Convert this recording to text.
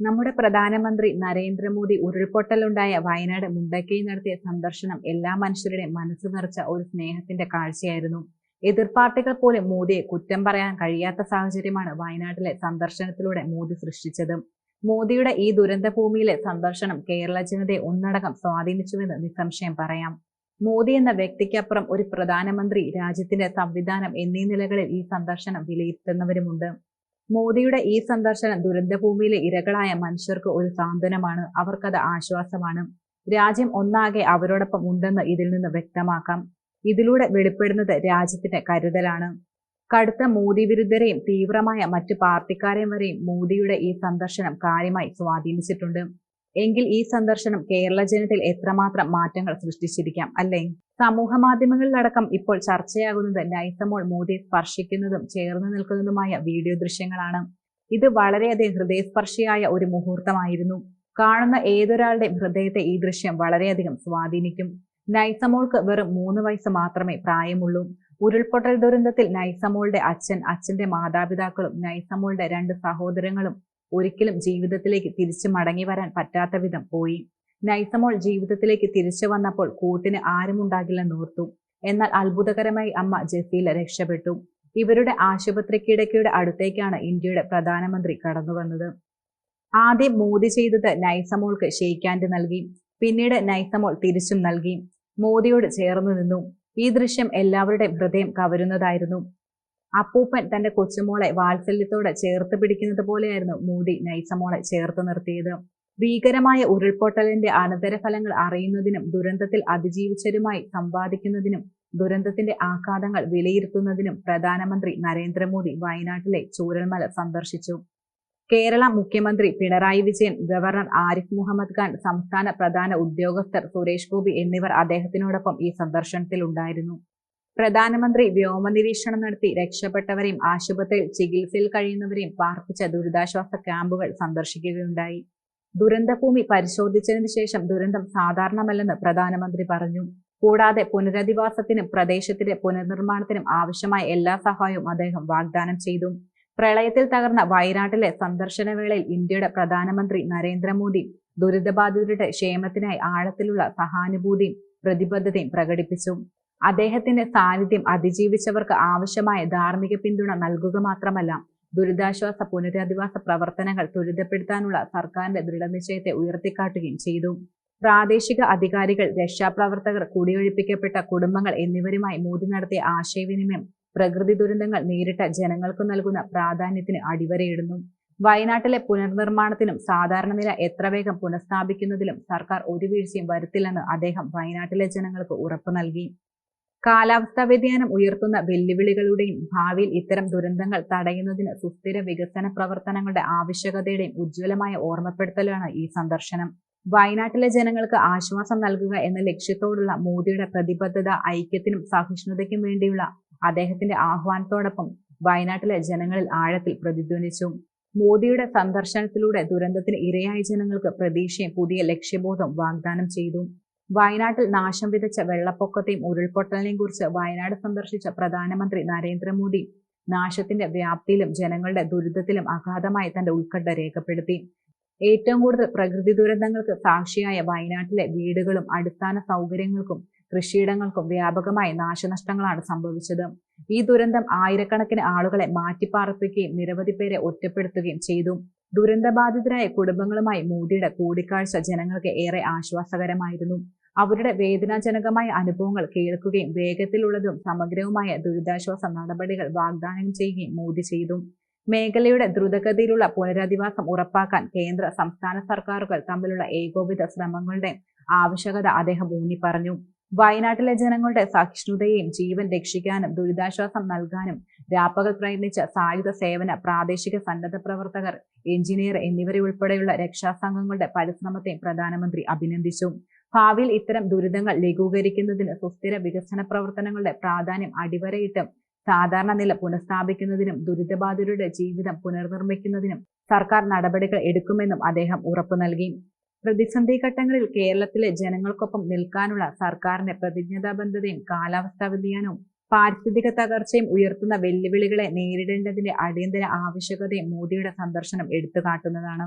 നമ്മുടെ പ്രധാനമന്ത്രി നരേന്ദ്രമോദി ഉരുൾപൊട്ടലുണ്ടായ വയനാട് മുണ്ടക്കയിൽ നടത്തിയ സന്ദർശനം എല്ലാ മനുഷ്യരുടെയും മനസ്സ് നിറച്ച ഒരു സ്നേഹത്തിന്റെ കാഴ്ചയായിരുന്നു. എതിർപാർട്ടികൾ പോലും മോദിയെ കുറ്റം പറയാൻ കഴിയാത്ത സാഹചര്യമാണ് വയനാട്ടിലെ സന്ദർശനത്തിലൂടെ മോദി സൃഷ്ടിച്ചത്. മോദിയുടെ ഈ ദുരന്ത ഭൂമിയിലെ സന്ദർശനം കേരള ജനതയെ ഒന്നടങ്കം സ്വാധീനിച്ചുവെന്ന് നിസ്സംശയം പറയാം. മോദി എന്ന വ്യക്തിക്കപ്പുറം ഒരു പ്രധാനമന്ത്രി രാജ്യത്തിന്റെ സംവിധാനം എന്നീ നിലകളിൽ ഈ സന്ദർശനം വിലയിരുത്തുന്നവരുമുണ്ട്. മോദിയുടെ ഈ സന്ദർശനം ദുരന്തഭൂമിയിലെ ഇരകളായ മനുഷ്യർക്ക് ഒരു സാന്ത്വനമാണ്. അവർക്കത് ആശ്വാസമാണ്. രാജ്യം ഒന്നാകെ അവരോടൊപ്പം ഉണ്ടെന്ന് ഇതിൽ നിന്ന് വ്യക്തമാക്കാം. ഇതിലൂടെ വെളിപ്പെടുന്നത് രാജ്യത്തിന്റെ കരുതലാണ്. കടുത്ത മോദി വിരുദ്ധരെയും തീവ്രമായ മറ്റു പാർട്ടിക്കാരെയും വരെയും മോദിയുടെ ഈ സന്ദർശനം കാര്യമായി സ്വാധീനിച്ചിട്ടുണ്ട്. എങ്കിൽ ഈ സന്ദർശനം കേരള ജനതയിൽ എത്രമാത്രം മാറ്റങ്ങൾ സൃഷ്ടിച്ചിരിക്കാം അല്ലേ? സമൂഹ മാധ്യമങ്ങളിലടക്കം ഇപ്പോൾ ചർച്ചയാകുന്നത് നൈസമോൾ മോദിയെ സ്പർശിക്കുന്നതും ചേർന്ന് നിൽക്കുന്നതുമായ വീഡിയോ ദൃശ്യങ്ങളാണ്. ഇത് വളരെയധികം ഹൃദയസ്പർശിയായ ഒരു മുഹൂർത്തമായിരുന്നു. കാണുന്ന ഏതൊരാളുടെയും ഹൃദയത്തെ ഈ ദൃശ്യം വളരെയധികം സ്വാധീനിക്കും. നൈസമോൾക്ക് വെറും മൂന്ന് വയസ്സ് മാത്രമേ പ്രായമുള്ളൂ. ഉരുൾപൊട്ടൽ ദുരന്തത്തിൽ നൈസമോളുടെ അച്ഛൻ അച്ഛന്റെ മാതാപിതാക്കളും നൈസമോളുടെ രണ്ട് സഹോദരങ്ങളും ഒരിക്കലും ജീവിതത്തിലേക്ക് തിരിച്ചു മടങ്ങി വരാൻ പറ്റാത്ത വിധം പോയി. നൈസമോൾ ജീവിതത്തിലേക്ക് തിരിച്ചു വന്നപ്പോൾ കൂട്ടിന് ആരുമുണ്ടാകില്ലെന്നോർത്തു എന്നാൽ അത്ഭുതകരമായി അമ്മ ജസീല രക്ഷപ്പെട്ടു. ഇവരുടെ ആശുപത്രി അടുത്തേക്കാണ് ഇന്ത്യയുടെ പ്രധാനമന്ത്രി കടന്നു വന്നത്. ആദ്യം മോദി ചെയ്തത് നൈസമോൾക്ക് ഷെയ്ക്കാൻഡ് നൽകി. പിന്നീട് നൈസമോൾ തിരിച്ചും നൽകി. മോദിയോട് ചേർന്നു നിന്നു. ഈ ദൃശ്യം എല്ലാവരുടെയും ഹൃദയം കവരുന്നതായിരുന്നു. അപ്പൂപ്പൻ തന്റെ കൊച്ചുമോളെ വാത്സല്യത്തോടെ ചേർത്ത് പിടിക്കുന്നത് പോലെയായിരുന്നു മോദി നൈസമോളെ ചേർത്ത് നിർത്തിയത്. ഭീകരമായ ഉരുൾപൊട്ടലിന്റെ അനന്തരഫലങ്ങൾ അറിയുന്നതിനും ദുരന്തത്തിൽ അതിജീവിച്ചവരുമായി സംവാദിക്കുന്നതിനും ദുരന്തത്തിന്റെ ആഘാതങ്ങൾ വിലയിരുത്തുന്നതിനും പ്രധാനമന്ത്രി നരേന്ദ്രമോദി വയനാട്ടിലെ ചൂരൽമല സന്ദർശിച്ചു. കേരള മുഖ്യമന്ത്രി പിണറായി വിജയൻ ഗവർണർ ആരിഫ് മുഹമ്മദ് ഖാൻ സംസ്ഥാന പ്രധാന ഉദ്യോഗസ്ഥർ സുരേഷ് ഗോപി എന്നിവർ അദ്ദേഹത്തിനോടൊപ്പം ഈ സന്ദർശനത്തിൽ ഉണ്ടായിരുന്നു പ്രധാനമന്ത്രി വ്യോമ നിരീക്ഷണം നടത്തി രക്ഷപ്പെട്ടവരെയും ആശുപത്രിയിൽ ചികിത്സയിൽ കഴിയുന്നവരെയും പാർപ്പിച്ച ദുരിതാശ്വാസ ക്യാമ്പുകൾ സന്ദർശിക്കുകയുണ്ടായി. ദുരന്തഭൂമി പരിശോധിച്ചതിനു ശേഷം ദുരന്തം സാധാരണമല്ലെന്ന് പ്രധാനമന്ത്രി പറഞ്ഞു. കൂടാതെ പുനരധിവാസത്തിനും പ്രദേശത്തിന്റെ പുനർനിർമ്മാണത്തിനും ആവശ്യമായ എല്ലാ സഹായവും അദ്ദേഹം വാഗ്ദാനം ചെയ്തു. പ്രളയത്തിൽ തകർന്ന വയനാട്ടിലെ സന്ദർശനവേളയിൽ ഇന്ത്യയുടെ പ്രധാനമന്ത്രി നരേന്ദ്രമോദി ദുരിതബാധിതരുടെ ക്ഷേമത്തിനായി ആഴത്തിലുള്ള സഹാനുഭൂതിയും പ്രതിബദ്ധതയും പ്രകടിപ്പിച്ചു. അദ്ദേഹത്തിന്റെ സാന്നിധ്യം അതിജീവിച്ചവർക്ക് ആവശ്യമായ ധാർമ്മിക പിന്തുണ നൽകുക മാത്രമല്ല ദുരിതാശ്വാസ പുനരധിവാസ പ്രവർത്തനങ്ങൾ ത്വരിതപ്പെടുത്താനുള്ള സർക്കാരിന്റെ ദൃഢനിശ്ചയത്തെ ഉയർത്തിക്കാട്ടുകയും ചെയ്തു. പ്രാദേശിക അധികാരികൾ രക്ഷാപ്രവർത്തകർ കുടിയൊഴിപ്പിക്കപ്പെട്ട കുടുംബങ്ങൾ എന്നിവരുമായി മോദി നടത്തിയ ആശയവിനിമയം പ്രകൃതി ദുരന്തങ്ങൾ നേരിട്ട ജനങ്ങൾക്ക് നൽകുന്ന പ്രാധാന്യത്തിന് അടിവരയിടുന്നു. വയനാട്ടിലെ പുനർനിർമ്മാണത്തിനും സാധാരണ നില എത്ര വേഗം പുനഃസ്ഥാപിക്കുന്നതിലും സർക്കാർ ഒരു വീഴ്ചയും വരുത്തില്ലെന്ന് അദ്ദേഹം വയനാട്ടിലെ ജനങ്ങൾക്ക് ഉറപ്പു നൽകി. കാലാവസ്ഥാ വ്യതിയാനം ഉയർത്തുന്ന വെല്ലുവിളികളുടെയും ഭാവിയിൽ ഇത്തരം ദുരന്തങ്ങൾ തടയുന്നതിന് സുസ്ഥിര വികസന പ്രവർത്തനങ്ങളുടെ ആവശ്യകതയുടെയും ഉജ്ജ്വലമായ ഓർമ്മപ്പെടുത്തലാണ് ഈ സന്ദർശനം. വയനാട്ടിലെ ജനങ്ങൾക്ക് ആശ്വാസം നൽകുക എന്ന ലക്ഷ്യത്തോടുള്ള മോദിയുടെ പ്രതിബദ്ധത ഐക്യത്തിനും സഹിഷ്ണുതയ്ക്കും വേണ്ടിയുള്ള അദ്ദേഹത്തിന്റെ ആഹ്വാനത്തോടൊപ്പം വയനാട്ടിലെ ജനങ്ങളിൽ ആഴത്തിൽ പ്രതിധ്വനിച്ചു. മോദിയുടെ സന്ദർശനത്തിലൂടെ ദുരന്തത്തിന് ഇരയായ ജനങ്ങൾക്ക് പ്രതീക്ഷയും പുതിയ ലക്ഷ്യബോധം വാഗ്ദാനം ചെയ്തു. വയനാട്ടിൽ നാശം വിതച്ച വെള്ളപ്പൊക്കത്തെയും ഉരുൾപൊട്ടലിനെയും കുറിച്ച് വയനാട് സന്ദർശിച്ച പ്രധാനമന്ത്രി നരേന്ദ്രമോദി നാശത്തിന്റെ വ്യാപ്തിയിലും ജനങ്ങളുടെ ദുരിതത്തിലും അഗാധമായി തന്റെ ഉത്കണ്ഠ രേഖപ്പെടുത്തി. ഏറ്റവും കൂടുതൽ പ്രകൃതി ദുരന്തങ്ങൾക്ക് സാക്ഷിയായ വയനാട്ടിലെ വീടുകളും അടിസ്ഥാന സൗകര്യങ്ങൾക്കും കൃഷിയിടങ്ങൾക്കും വ്യാപകമായ നാശനഷ്ടങ്ങളാണ് സംഭവിച്ചത്. ഈ ദുരന്തം ആയിരക്കണക്കിന് ആളുകളെ മാറ്റിപ്പാർപ്പിക്കുകയും നിരവധി പേരെ ഒറ്റപ്പെടുത്തുകയും ചെയ്തു. ദുരന്തബാധിതരായ കുടുംബങ്ങളുമായി മോദിയുടെ കൂടിക്കാഴ്ച ജനങ്ങൾക്ക് ഏറെ ആശ്വാസകരമായിരുന്നു. അവരുടെ വേദനാജനകമായ അനുഭവങ്ങൾ കേൾക്കുകയും വേഗത്തിലുള്ളതും സമഗ്രവുമായ ദുരിതാശ്വാസ നടപടികൾ വാഗ്ദാനം ചെയ്യുകയും മോദി ചെയ്തു. മേഖലയുടെ ദ്രുതഗതിയിലുള്ള പുനരധിവാസം ഉറപ്പാക്കാൻ കേന്ദ്ര സംസ്ഥാന സർക്കാരുകൾ തമ്മിലുള്ള ഏകോപിത ശ്രമങ്ങളുടെ ആവശ്യകത അദ്ദേഹം ഊന്നി പറഞ്ഞു. വയനാട്ടിലെ ജനങ്ങളുടെ സഹിഷ്ണുതയെയും ജീവൻ രക്ഷിക്കാനും ദുരിതാശ്വാസം നൽകാനും രാപ്പകൽ പ്രയത്നിച്ച സായുധ സേവന പ്രാദേശിക സന്നദ്ധ പ്രവർത്തകർ എഞ്ചിനീയർ എന്നിവരെ ഉൾപ്പെടെയുള്ള രക്ഷാസംഘങ്ങളുടെ പരിശ്രമത്തെ പ്രധാനമന്ത്രി അഭിനന്ദിച്ചു. ഭാവിയിൽ ഇത്തരം ദുരിതങ്ങൾ ലഘൂകരിക്കുന്നതിന് സുസ്ഥിര വികസന പ്രവർത്തനങ്ങളുടെ പ്രാധാന്യം അടിവരയിട്ടും സാധാരണ നില പുനഃസ്ഥാപിക്കുന്നതിനും ദുരിതബാധിതരുടെ ജീവിതം പുനർനിർമ്മിക്കുന്നതിനും സർക്കാർ നടപടികൾ എടുക്കുമെന്നും അദ്ദേഹം ഉറപ്പു നൽകി. പ്രതിസന്ധി ഘട്ടങ്ങളിൽ കേരളത്തിലെ ജനങ്ങൾക്കൊപ്പം നിൽക്കാനുള്ള സർക്കാരിന്റെ പ്രതിജ്ഞതാബദ്ധതയും കാലാവസ്ഥാ വ്യതിയാനവും പാരിസ്ഥിതിക തകർച്ചയും ഉയർത്തുന്ന വെല്ലുവിളികളെ നേരിടേണ്ടതിന്റെ അടിയന്തര ആവശ്യകതയും മോദിയുടെ സന്ദർശനം എടുത്തുകാട്ടുന്നതാണ്.